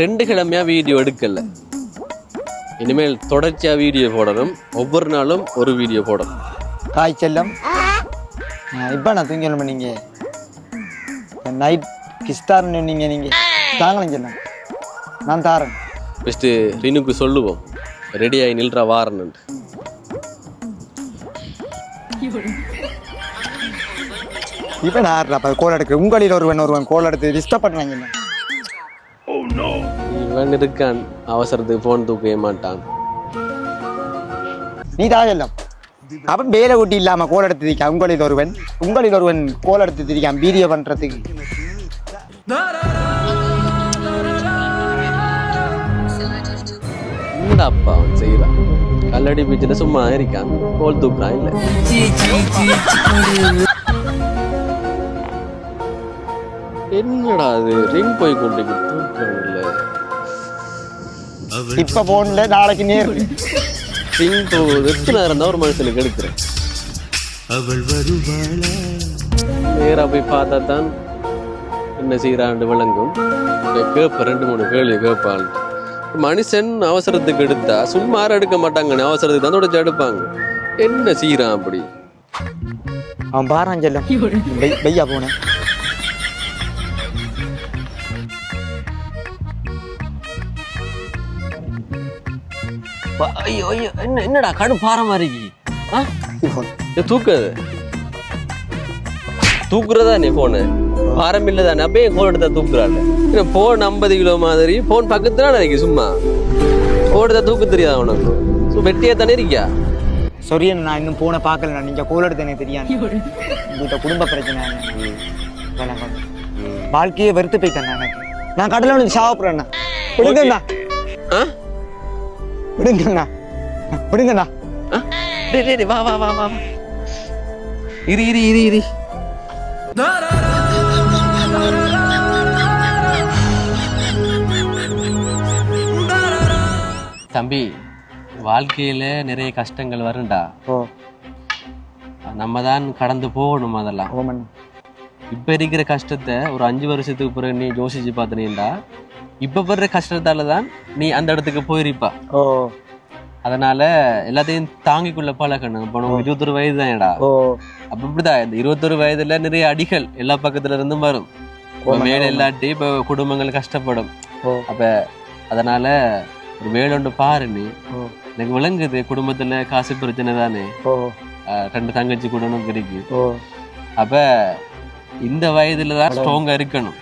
ரெண்டு கிழமையா வீடியோ எடுக்கல. இனிமேல் தொடர்ச்சியா வீடியோ போடணும். ஒவ்வொரு நாளும் ஒரு வீடியோ போடணும். காய் செல்லம். இப்போ நான் தூங்கணும் நீங்க? நைட் கிஸ்டார்னு நீங்க நீங்க. தாங்களும் செல்லம் நான் தாரேன். ஃபஸ்ட்டு ரினுக்கு சொல்லுவோம். ரெடியாகி நில்ற வாரணுன்ட்டு இப்போ நான் கோல் எடுக்கிறேன் உங்களில் ஒருவன் ஒருவன் கோல் எடுத்து டிஸ்டர்ப் பண்ணுறாங்க இவன் இருக்கான். அவசரத்துக்கு ஃபோன் தூக்கவே மாட்டான். நீ தான் செல்லம் அவன் வேலை ஊட்டி இல்லாம கோல் எடுத்து திரிக்கான். உங்களில் ஒருவன் உங்களில் ஒருவன் கோல் எடுத்து திரிக்கான். வீடியோ பண்றதுக்கு. அப்பா அவன் செய்யறான் கல்லடி பீச்சில் சும்மா இருக்கான். கோல் தூக்குறான் இல்லை. என்னடா அது ரிங் போய் கொண்டு தூக்குறான் இல்லை இப்ப போன்ல நாளைக்கு நேர் ரிங் போகுது எத்தனை நேரம் தான் ஒரு மனுஷனுக்கு எடுக்கிறேன் நேரா போய் பார்த்தா தான் என்ன செய்யறான்னு விளங்கும். கேட்ப ரெண்டு மூணு கேள்வி கேட்பான் மனுஷன் அவசரத்துக்கு எடுத்தா சும்மா எடுக்க மாட்டாங்க அவசரத்துக்கு தான் தொடச்சு எடுப்பாங்க. என்ன செய்யறான் அப்படி? அவன் வெய்- வெய்யா போனேன். ஐயோ ஐயோ என்ன என்னடா கடு பாறை மாதிரி தூக்காது. தூக்குறதா நீ போனு பாரம் இல்லை தானே அப்பயே போன் எடுத்தா தூக்குறாள் போன் ஐம்பது கிலோ மாதிரி போன் பக்கத்துல நினைக்க சும்மா. எடுத்தா தூக்க தெரியாதா உனக்கு? ஸோ வெட்டியா தானே இருக்கியா? சொரிய நான் இன்னும் போன பார்க்கல நீங்க கோல் எடுத்து எனக்கு தெரியாது. உங்கள்கிட்ட குடும்ப பிரச்சனை. வாழ்க்கையை வெறுத்து போயிட்டேன் நான் எனக்கு. நான் கடல உனக்கு சாப்பிட்றேண்ணா விடுங்கண்ணா. ஆ? விடுங்கண்ணா. விடுங்கண்ணா. ஆ? டேய், டேய், டேய், வா வா வா வா வா. இரு இரு இரு இரு. தம்பி வாழ்க்கையில நிறைய கஷ்டங்கள் வரும்டா. ஓ. நம்ம தான் கடந்து போகணும் அதெல்லாம்? இப்ப இருக்கிற கஷ்டத்தை ஒரு அஞ்சு வருஷத்துக்கு பிறகு நீ யோசிச்சு பார்த்தனீண்டா இப்ப படுற கஷ்டத்தால தான் நீ அந்த இடத்துக்கு போயிருப்பா. ஓ. அதனால எல்லாத்தையும் தாங்கிக்குள்ள பழகணும். இப்போ உனக்கு இருபத்தொரு வயது தான்டா ஓ. அப்ப இப்படிதான் இந்த இருபத்தொரு வயதுல நிறைய அடிகள் எல்லா பக்கத்துல இருந்தும் வரும். மேல இல்லாட்டி இப்ப குடும்பங்கள் கஷ்டப்படும். அப்ப அதனால ஒரு வேலை ஒன்று பாரு நீ. எனக்கு விளங்குது குடும்பத்துல காசு பிரச்சனை தானே. ரெண்டு தங்கச்சி கூட உனக்கு இருக்கு. ஓ. அப்ப இந்த வயதுல தான் ஸ்ட்ராங்கா இருக்கணும்